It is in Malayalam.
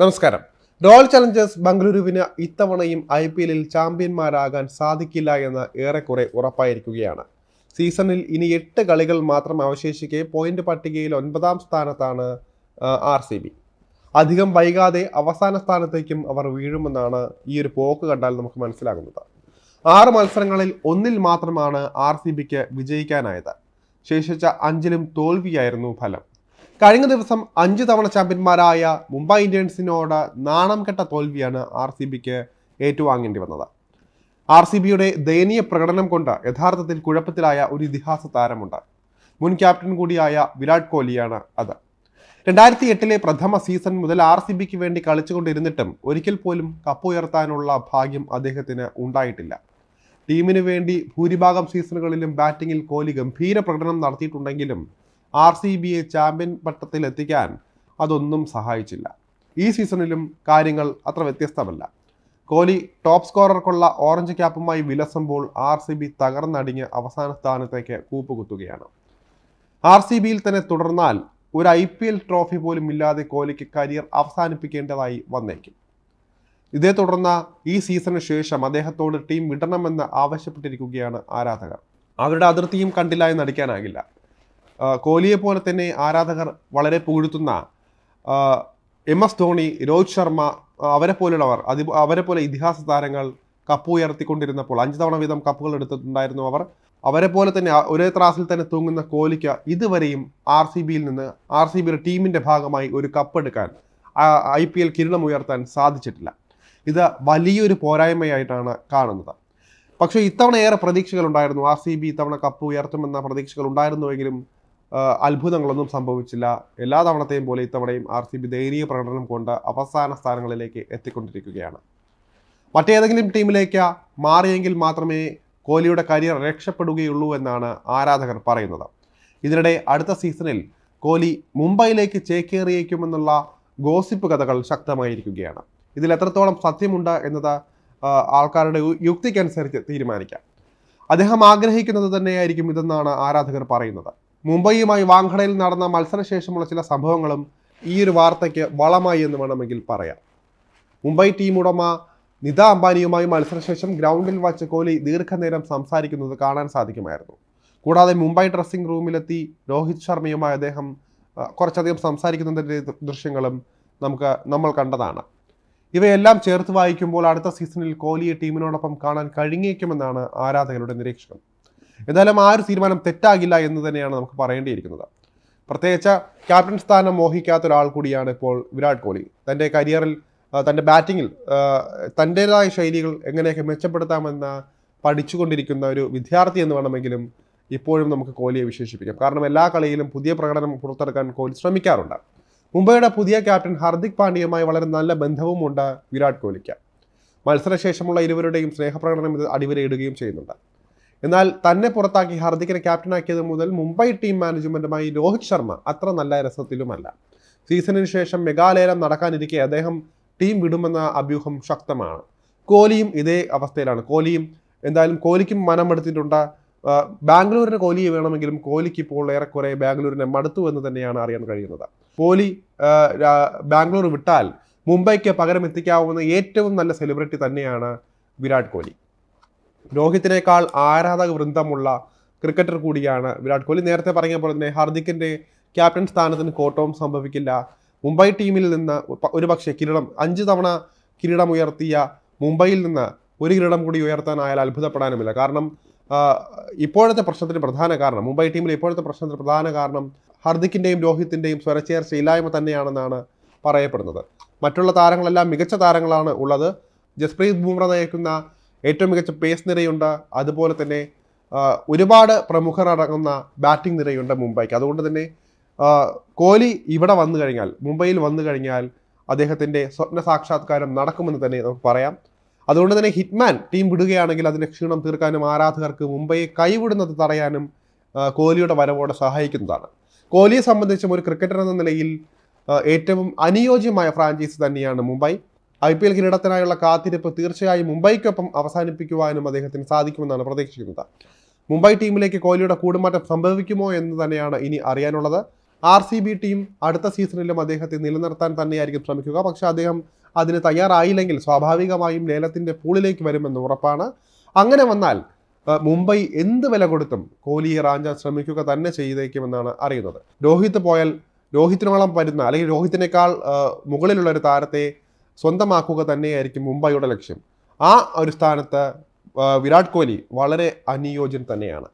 നമസ്കാരം. റോയൽ ചലഞ്ചേഴ്സ് ബംഗളൂരുവിന് ഇത്തവണയും ഐ പി എല്ലിൽ ചാമ്പ്യന്മാരാകാൻ സാധിക്കില്ല എന്ന് ഏറെക്കുറെ ഉറപ്പായിരിക്കുകയാണ്. സീസണിൽ ഇനി എട്ട് കളികൾ മാത്രം അവശേഷിക്കെ പോയിന്റ് പട്ടികയിൽ ഒൻപതാം സ്ഥാനത്താണ് ആർ സി ബി. അധികം വൈകാതെ അവസാന സ്ഥാനത്തേക്കും അവർ വീഴുമെന്നാണ് ഈ ഒരു പോക്ക് കണ്ടാൽ നമുക്ക് മനസ്സിലാകുന്നത്. ആറ് മത്സരങ്ങളിൽ ഒന്നിൽ മാത്രമാണ് ആർ സി ബിക്ക് വിജയിക്കാനായത്. ശേഷിച്ച അഞ്ചിലും തോൽവിയായിരുന്നു ഫലം. കഴിഞ്ഞ ദിവസം അഞ്ച് തവണ ചാമ്പ്യന്മാരായ മുംബൈ ഇന്ത്യൻസിനോട് നാണം കെട്ട തോൽവിയാണ് ആർ സി ബിക്ക് ഏറ്റുവാങ്ങേണ്ടി വന്നത്. ആർ സി ബിയുടെ ദയനീയ പ്രകടനം കൊണ്ട് യഥാർത്ഥത്തിൽ കുഴപ്പത്തിലായ ഒരു ഇതിഹാസ താരമുണ്ട്. മുൻ ക്യാപ്റ്റൻ കൂടിയായ വിരാട് കോഹ്ലിയാണ് അത്. രണ്ടായിരത്തി എട്ടിലെ പ്രഥമ സീസൺ മുതൽ ആർ സി ബിക്ക് വേണ്ടി കളിച്ചുകൊണ്ടിരുന്നിട്ടും ഒരിക്കൽ പോലും കപ്പ് ഉയർത്താനുള്ള ഭാഗ്യം അദ്ദേഹത്തിന് ഉണ്ടായിട്ടില്ല. ടീമിന് വേണ്ടി ഭൂരിഭാഗം സീസണുകളിലും ബാറ്റിങ്ങിൽ കോഹ്ലി ഗംഭീര പ്രകടനം നടത്തിയിട്ടുണ്ടെങ്കിലും ആർ സി ബിയെ ചാമ്പ്യൻ പട്ടത്തിലെത്തിക്കാൻ അതൊന്നും സഹായിച്ചില്ല. ഈ സീസണിലും കാര്യങ്ങൾ അത്ര വ്യത്യസ്തമല്ല. കോഹ്ലി ടോപ്പ് സ്കോറർക്കുള്ള ഓറഞ്ച് ക്യാപ്പുമായി വിലസുമ്പോൾ ആർ സി ബി തകർന്നടിഞ്ഞ് അവസാന സ്ഥാനത്തേക്ക് കൂപ്പുകുത്തുകയാണ്. ആർ സി ബിയിൽ തന്നെ തുടർന്നാൽ ഒരു ഐ പി എൽ ട്രോഫി പോലും ഇല്ലാതെ കോഹ്ലിക്ക് കരിയർ അവസാനിപ്പിക്കേണ്ടതായി വന്നേക്കും. ഇതേ തുടർന്ന് ഈ സീസണിന് ശേഷം അദ്ദേഹത്തോട് ടീം വിടണമെന്ന് ആവശ്യപ്പെട്ടിരിക്കുകയാണ് ആരാധകർ. അവരുടെ അതിർത്തിയും കണ്ടില്ല എന്ന് നടിക്കാനാകില്ല. കോഹ്ലിയെ പോലെ തന്നെ ആരാധകർ വളരെ പുകഴ്ത്തുന്ന എം എസ് ധോണി രോഹിത് ശർമ്മ അവരെ പോലുള്ളവർ അതി അവരെ പോലെ ഇതിഹാസ താരങ്ങൾ കപ്പ് ഉയർത്തിക്കൊണ്ടിരുന്നപ്പോൾ അഞ്ച് തവണ വീതം കപ്പുകൾ എടുത്തിട്ടുണ്ടായിരുന്നു അവർ. അവരെ പോലെ തന്നെ ഒരേ ത്രാസിൽ തന്നെ തൂങ്ങുന്ന കോഹ്ലിക്ക് ഇതുവരെയും ആർ സി ബിയിൽ നിന്ന് ആർ സി ബിയുടെ ടീമിന്റെ ഭാഗമായി ഒരു കപ്പ് എടുക്കാൻ ഐ പി എൽ കിരീടം ഉയർത്താൻ സാധിച്ചിട്ടില്ല. ഇത് വലിയൊരു പോരായ്മയായിട്ടാണ് കാണുന്നത്. പക്ഷേ ഇത്തവണ ഏറെ പ്രതീക്ഷകൾ ഉണ്ടായിരുന്നു ആർ സി ബി ഇത്തവണ കപ്പ് ഉയർത്തുമെന്ന പ്രതീക്ഷകൾ ഉണ്ടായിരുന്നുവെങ്കിലും അത്ഭുതങ്ങളൊന്നും സംഭവിച്ചില്ല. എല്ലാ തവണത്തെയും പോലെ ഇത്തവണയും ആർ സി ബി ദയനീയ പ്രകടനം കൊണ്ട് അവസാന സ്ഥാനങ്ങളിലേക്ക് എത്തിക്കൊണ്ടിരിക്കുകയാണ്. മറ്റേതെങ്കിലും ടീമിലേക്ക് മാറിയെങ്കിൽ മാത്രമേ കോഹ്ലിയുടെ കരിയർ രക്ഷപ്പെടുകയുള്ളൂ എന്നാണ് ആരാധകർ പറയുന്നത്. ഇതിനിടെ അടുത്ത സീസണിൽ കോഹ്ലി മുംബൈയിലേക്ക് ചേക്കേറിയേക്കുമെന്നുള്ള ഗോസിപ്പ് കഥകൾ ശക്തമായിരിക്കുകയാണ്. ഇതിൽ എത്രത്തോളം സത്യമുണ്ട് എന്നത് ആൾക്കാരുടെ യുക്തിക്കനുസരിച്ച് തീരുമാനിക്കാം. അദ്ദേഹം ആഗ്രഹിക്കുന്നത് തന്നെയായിരിക്കും ഇതെന്നാണ് ആരാധകർ പറയുന്നത്. മുംബൈയുമായി വാങ്കഡയിൽ നടന്ന മത്സരശേഷമുള്ള ചില സംഭവങ്ങളും ഈ ഒരു വാർത്തയ്ക്ക് വളമായി എന്ന് വേണമെങ്കിൽ പറയാം. മുംബൈ ടീം ഉടമ നിത അംബാനിയുമായി മത്സരശേഷം ഗ്രൗണ്ടിൽ വച്ച് കോഹ്ലി ദീർഘനേരം സംസാരിക്കുന്നത് കാണാൻ സാധിക്കുമായിരുന്നു. കൂടാതെ മുംബൈ ഡ്രസ്സിംഗ് റൂമിലെത്തി രോഹിത് ശർമ്മയുമായി അദ്ദേഹം കുറച്ചധികം സംസാരിക്കുന്നതിന്റെ ദൃശ്യങ്ങളും നമുക്ക് നമ്മൾ കണ്ടതാണ്. ഇവയെല്ലാം ചേർത്ത് വായിക്കുമ്പോൾ അടുത്ത സീസണിൽ കോഹ്ലിയെ ടീമിനോടൊപ്പം കാണാൻ കഴിഞ്ഞേക്കുമെന്നാണ് ആരാധകരുടെ നിരീക്ഷണം. എന്തായാലും ആ ഒരു തീരുമാനം തെറ്റാകില്ല എന്ന് തന്നെയാണ് നമുക്ക് പറയേണ്ടിയിരിക്കുന്നത്. പ്രത്യേകിച്ച് ക്യാപ്റ്റൻ സ്ഥാനം മോഹിക്കാത്ത ഒരാൾ കൂടിയാണ് ഇപ്പോൾ വിരാട് കോഹ്ലി. തന്റെ കരിയറിൽ തന്റെ ബാറ്റിങ്ങിൽ തന്റേതായ ശൈലികൾ എങ്ങനെയൊക്കെ മെച്ചപ്പെടുത്താമെന്ന പഠിച്ചുകൊണ്ടിരിക്കുന്ന ഒരു വിദ്യാർത്ഥി എന്ന് വേണമെങ്കിലും ഇപ്പോഴും നമുക്ക് കോഹ്ലിയെ വിശേഷിപ്പിക്കാം. കാരണം എല്ലാ കളിയിലും പുതിയ പ്രകടനം പുറത്തെടുക്കാൻ കോഹ്ലി ശ്രമിക്കാറുണ്ട്. മുംബൈയുടെ പുതിയ ക്യാപ്റ്റൻ ഹാർദിക് പാണ്ഡ്യയുമായി വളരെ നല്ല ബന്ധവുമുണ്ട് വിരാട് കോഹ്ലിക്ക്. മത്സരശേഷമുള്ള ഇരുവരുടെയും സ്നേഹപ്രകടനം ഇത് അടിവരയിടുകയും ചെയ്യുന്നുണ്ട്. എന്നാൽ തന്നെ പുറത്താക്കി ഹാർദിക്കിനെ ക്യാപ്റ്റനാക്കിയത് മുതൽ മുംബൈ ടീം മാനേജ്മെന്റുമായി രോഹിത് ശർമ്മ അത്ര നല്ല രസത്തിലുമല്ല. സീസണിന് ശേഷം മെഗാലയലം നടക്കാനിരിക്കെ അദ്ദേഹം ടീം വിടുമെന്ന അഭ്യൂഹം ശക്തമാണ്. കോഹ്ലിയും ഇതേ അവസ്ഥയിലാണ്. കോഹ്ലിയും എന്തായാലും കോഹ്ലിക്കും മനമെടുത്തിട്ടുണ്ട് ബാംഗ്ലൂരിന് കോഹ്ലിയെ വേണമെങ്കിലും കോഹ്ലിക്ക് ഇപ്പോൾ ഏറെക്കുറെ ബാംഗ്ലൂരിനെ മടുത്തു എന്ന് തന്നെയാണ് അറിയാൻ കഴിയുന്നത്. കോഹ്ലി ബാംഗ്ലൂർ വിട്ടാൽ മുംബൈക്ക് പകരം എത്തിക്കാവുന്ന ഏറ്റവും നല്ല സെലിബ്രിറ്റി തന്നെയാണ് വിരാട് കോഹ്ലി. രോഹിത്തിനേക്കാൾ ആരാധക വൃന്ദമുള്ള ക്രിക്കറ്റർ കൂടിയാണ് വിരാട് കോഹ്ലി. നേരത്തെ പറഞ്ഞ പോലെ തന്നെ ഹാർദിക്കിന്റെ ക്യാപ്റ്റൻ സ്ഥാനത്തിന് കോട്ടവും സംഭവിക്കില്ല. മുംബൈ ടീമിൽ നിന്ന് ഒരു ഒരുപക്ഷെ കിരീടം അഞ്ച് തവണ കിരീടമുയർത്തിയ മുംബൈയിൽ നിന്ന് ഒരു കിരീടം കൂടി ഉയർത്താനായാൽ അത്ഭുതപ്പെടാനുമില്ല. കാരണം ഇപ്പോഴത്തെ പ്രശ്നത്തിന് പ്രധാന കാരണം മുംബൈ ടീമിലെ ഇപ്പോഴത്തെ പ്രശ്നത്തിന് പ്രധാന കാരണം ഹർദിക്കിന്റെയും രോഹിത്തിന്റെയും സ്വരച്ചേർച്ച ഇല്ലായ്മ തന്നെയാണെന്നാണ് പറയപ്പെടുന്നത്. മറ്റുള്ള താരങ്ങളെല്ലാം മികച്ച താരങ്ങളാണ് ഉള്ളത്. ജസ്പ്രീത് ബുംറ നയിക്കുന്ന ഏറ്റവും മികച്ച പേസ് നിരയുണ്ട്. അതുപോലെ തന്നെ ഒരുപാട് പ്രമുഖർ അടങ്ങുന്ന ബാറ്റിംഗ് നിരയുണ്ട് മുംബൈക്ക്. അതുകൊണ്ട് തന്നെ കോഹ്ലി ഇവിടെ വന്നു കഴിഞ്ഞാൽ മുംബൈയിൽ വന്നു കഴിഞ്ഞാൽ അദ്ദേഹത്തിന്റെ സ്വപ്ന സാക്ഷാത്കാരം നടക്കുമെന്ന് തന്നെ നമുക്ക് പറയാം. അതുകൊണ്ട് തന്നെ ഹിറ്റ്മാൻ ടീം വിടുകയാണെങ്കിൽ അതിന്റെ ക്ഷീണം തീർക്കാനും ആരാധകർക്ക് മുംബൈയെ കൈവിടുന്നത് തടയാനും കോഹ്ലിയുടെ വരവോടെ സഹായിക്കുന്നതാണ്. കോഹ്ലിയെ സംബന്ധിച്ചും ഒരു ക്രിക്കറ്റർ എന്ന നിലയിൽ ഏറ്റവും അനുയോജ്യമായ ഫ്രാഞ്ചൈസി തന്നെയാണ് മുംബൈ. ഐ പി എൽ കിരീടത്തിനായുള്ള കാത്തിരിപ്പ് തീർച്ചയായും മുംബൈക്കൊപ്പം അവസാനിപ്പിക്കുവാനും അദ്ദേഹത്തിന് സാധിക്കുമെന്നാണ് പ്രതീക്ഷിക്കുന്നത്. മുംബൈ ടീമിലേക്ക് കോഹ്ലിയുടെ കൂടുമാറ്റം സംഭവിക്കുമോ എന്ന് തന്നെയാണ് ഇനി അറിയാനുള്ളത്. ആർ സി ബി ടീം അടുത്ത സീസണിലും അദ്ദേഹത്തെ നിലനിർത്താൻ തന്നെയായിരിക്കും ശ്രമിക്കുക. പക്ഷെ അദ്ദേഹം അതിന് തയ്യാറായില്ലെങ്കിൽ സ്വാഭാവികമായും ലേലത്തിന്റെ പൂളിലേക്ക് വരുമെന്ന് ഉറപ്പാണ്. അങ്ങനെ വന്നാൽ മുംബൈ എന്ത് വില കൊടുത്തും കോഹ്ലിയെ റാഞ്ചാൻ ശ്രമിക്കുക തന്നെ ചെയ്തേക്കുമെന്നാണ് അറിയുന്നത്. രോഹിത് പോയാൽ രോഹിത്തിനോളം വരുന്ന അല്ലെങ്കിൽ രോഹിത്തിനേക്കാൾ മുകളിലുള്ള ഒരു താരത്തെ സ്വന്തമാക്കുക തന്നെയായിരിക്കും മുംബൈയുടെ ലക്ഷ്യം. ആ ഒരു സ്ഥാനത്ത് വിരാട് കോഹ്ലി വളരെ അനുയോജ്യൻ തന്നെയാണ്.